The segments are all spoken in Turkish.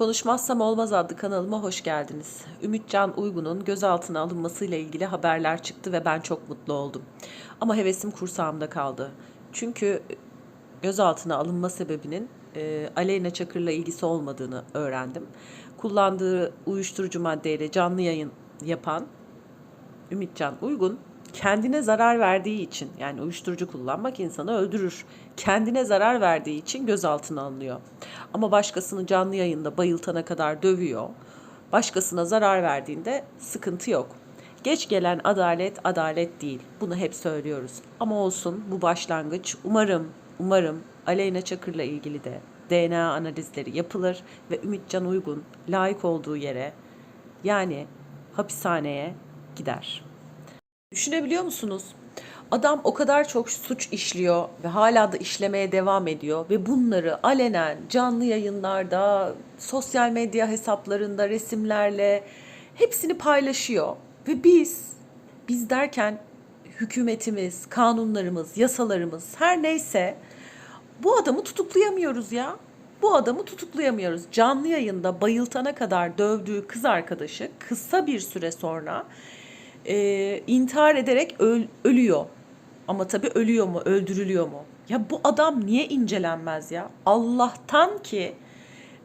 Konuşmazsam Olmaz adlı kanalıma hoş geldiniz. Ümitcan Uygun'un gözaltına alınmasıyla ilgili haberler çıktı ve ben çok mutlu oldum. Ama hevesim kursağımda kaldı. Çünkü gözaltına alınma sebebinin e, Aleyna Çakır'la ilgisi olmadığını öğrendim. Kullandığı uyuşturucu maddeyle canlı yayın yapan Ümitcan Uygun kendine zarar verdiği için yani uyuşturucu kullanmak insanı öldürür. Kendine zarar verdiği için gözaltına alınıyor. Ama başkasını canlı yayında bayıltana kadar dövüyor. Başkasına zarar verdiğinde sıkıntı yok. Geç gelen adalet adalet değil. Bunu hep söylüyoruz. Ama olsun bu başlangıç. Umarım, umarım Aleyna Çakır'la ilgili de DNA analizleri yapılır ve Ümitcan Uygun layık olduğu yere yani hapishaneye gider. Düşünebiliyor musunuz? Adam o kadar çok suç işliyor ve hala da işlemeye devam ediyor ve bunları alenen canlı yayınlarda, sosyal medya hesaplarında resimlerle hepsini paylaşıyor ve biz biz derken hükümetimiz, kanunlarımız, yasalarımız her neyse bu adamı tutuklayamıyoruz ya. Bu adamı tutuklayamıyoruz. Canlı yayında bayıltana kadar dövdüğü kız arkadaşı kısa bir süre sonra e, intihar ederek öl- ölüyor. Ama tabii ölüyor mu, öldürülüyor mu? Ya bu adam niye incelenmez ya? Allah'tan ki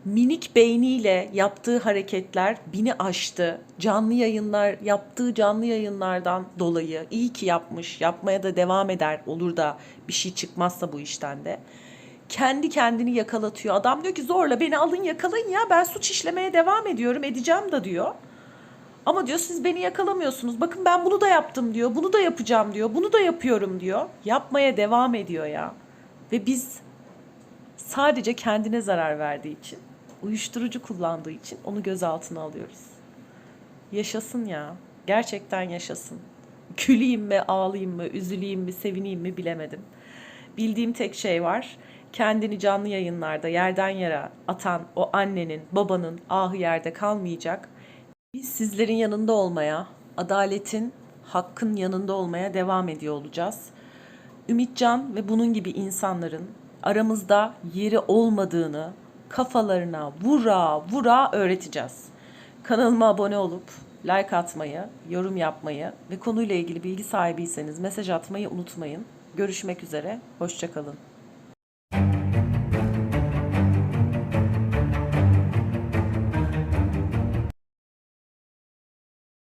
minik beyniyle yaptığı hareketler bini aştı. Canlı yayınlar, yaptığı canlı yayınlardan dolayı iyi ki yapmış, yapmaya da devam eder olur da bir şey çıkmazsa bu işten de. Kendi kendini yakalatıyor. Adam diyor ki zorla beni alın yakalayın ya ben suç işlemeye devam ediyorum edeceğim da diyor. Ama diyor siz beni yakalamıyorsunuz. Bakın ben bunu da yaptım diyor. Bunu da yapacağım diyor. Bunu da yapıyorum diyor. Yapmaya devam ediyor ya. Ve biz sadece kendine zarar verdiği için, uyuşturucu kullandığı için onu gözaltına alıyoruz. Yaşasın ya. Gerçekten yaşasın. Güleyim mi, ağlayayım mı, üzüleyim mi, sevineyim mi bilemedim. Bildiğim tek şey var. Kendini canlı yayınlarda yerden yere atan o annenin, babanın ahı yerde kalmayacak. Biz sizlerin yanında olmaya, adaletin, hakkın yanında olmaya devam ediyor olacağız. Ümitcan ve bunun gibi insanların aramızda yeri olmadığını kafalarına vura vura öğreteceğiz. Kanalıma abone olup like atmayı, yorum yapmayı ve konuyla ilgili bilgi sahibiyseniz mesaj atmayı unutmayın. Görüşmek üzere, hoşçakalın.